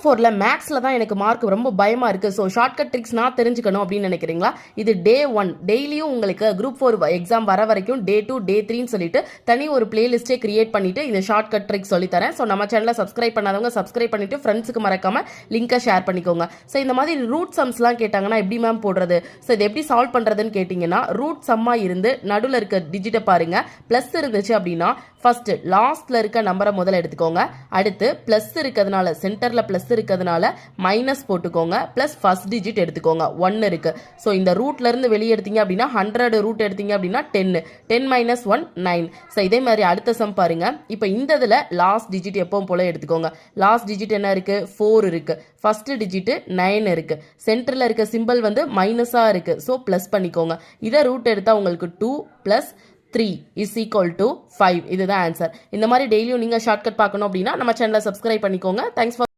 Group ஃபோரில் மேக்ஸில் தான் எனக்கு மார்க் ரொம்ப பயமாக இருக்குது ஸோ ஷார்ட்கட் ட்ரிக்ஸ் நான் தெரிஞ்சுக்கணும் அப்படின்னு நினைக்கிறீங்களா? இது டே ஒன் டெய்லியும் உங்களுக்கு குரூப் ஃபோர் எக்ஸாம் வர வரைக்கும் டே டூ டே த்ரீன்னு சொல்லிட்டு தனி ஒரு பிளேலிஸ்ட்டே கிரியேட் பண்ணிட்டு இந்த ஷார்ட்கட் ட்ரிக்ஸ் சொல்லித்தரேன் ஸோ நம்ம சேனலை சப்ஸ்கிரைப் பண்ணாதவங்க சப்ஸ்கிரைப் பண்ணிட்டு ஃப்ரெண்ட்ஸுக்கு மறக்காம லிங்கை ஷேர் பண்ணிக்கோங்க. ஸோ இந்த மாதிரி ரூட் சம்ஸ்லாம் கேட்டாங்கன்னா எப்படி மேம் போடுறது? ஸோ இது எப்படி சால்வ் பண்ணுறதுன்னு கேட்டிங்கன்னா ரூட் சம்மாக இருந்து நடுவில் இருக்க டிஜிட்டை பாருங்க. ப்ளஸ் இருந்துச்சு அப்படின்னா ஃபர்ஸ்ட் லாஸ்ட்ல இருக்க நம்பரை முதல்ல எடுத்துக்கோங்க. அடுத்து ப்ளஸ் இருக்கிறதுனால சென்டர்ல ப்ளஸ் இருக்கிறதுனால மைனஸ் போட்டுக்கோங்க. ப்ளஸ் ஃபஸ்ட் டிஜிட் எடுத்துக்கோங்க. ஒன்று இருக்கு. ஸோ இந்த ரூட்ல இருந்து வெளியே எடுத்தீங்க அப்படின்னா ஹண்ட்ரட் ரூட் எடுத்தீங்க அப்படின்னா டென்னு ten minus one nine so இதே மாதிரி அடுத்த சம் பாருங்க. இப்போ இந்த இதில் லாஸ்ட் டிஜிட் எப்பவும் போல எடுத்துக்கோங்க. லாஸ்ட் டிஜிட் என்ன இருக்கு? ஃபோர் இருக்கு. ஃபர்ஸ்ட் டிஜிட்டு நைன் இருக்கு. சென்டர்ல இருக்க சிம்பிள் வந்து மைனஸாக இருக்கு. ஸோ ப்ளஸ் பண்ணிக்கோங்க. இதை ரூட் எடுத்தா உங்களுக்கு two plus three is equal to five இதுதான் ஆன்சர் இந்த மாதிரி டெய்லியும் நீங்கள் ஷார்ட்கட் பார்க்கணும் அப்படின்னா நம்ம சேனலை சப்ஸ்கிரைப் பண்ணிக்கோங்க. Thanks for